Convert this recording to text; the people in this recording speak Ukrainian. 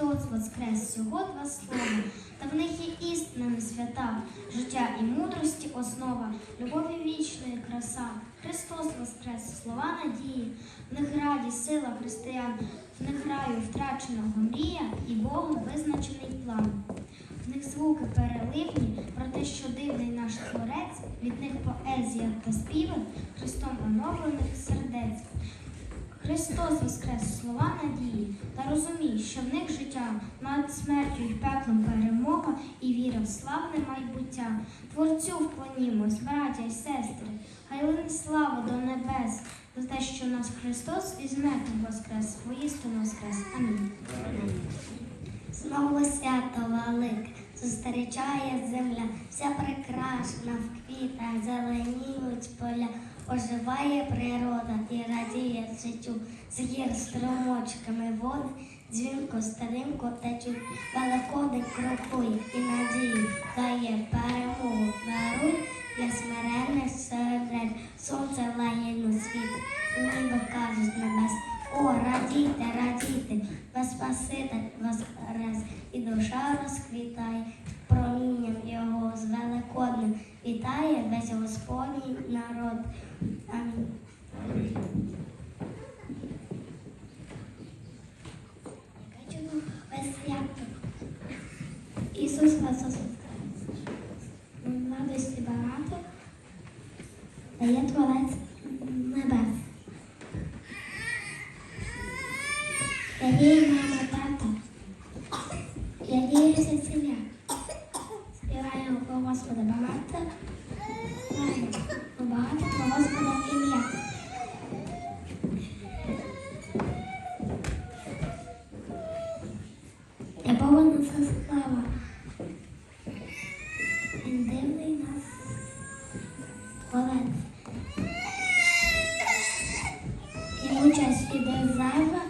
Христос воскрес, всього два слова, та в них є істина свята, життя і мудрості основа, любові вічної краса. Христос воскрес, слова надії, в них радість, сила християн, в них раю втраченого мрія і Богом визначений план. В них звуки переливні про те, що дивний наш творець, від них поезія та співи Христом оновлених сердець. Христос воскрес слова надії та розумій, що в них над смертю і пеклом перемога і віра в славне майбуття. Творцю вклонімось, браття й сестри, хай лине слава до небес, за те, що нас Христос із мертвих воскрес, воістину воскрес. Амінь. Знову свято велике, зустрічає земля, вся прекрасна в квітах, зеленіють поля, оживає природа і радіє життю, з гір струмочками води, дзвінко старинко течуть, великодик крокує і надії дає перемогу, даруй для смирених серед сонце лає на світ, ніби кажуть небес. О, радійте, радійте, вас Спаситель воскрес, і душа розквітає, промінням його з великодним вітає весь Господній народ. Амінь. Ісус Христос воскрес. Радості багато дає Творець небес. Я є мама, тато. Я є сім'я. Співаємо про Господа багато. Багато про Господа ім'я. Я це слава. Olá. E muchas que desava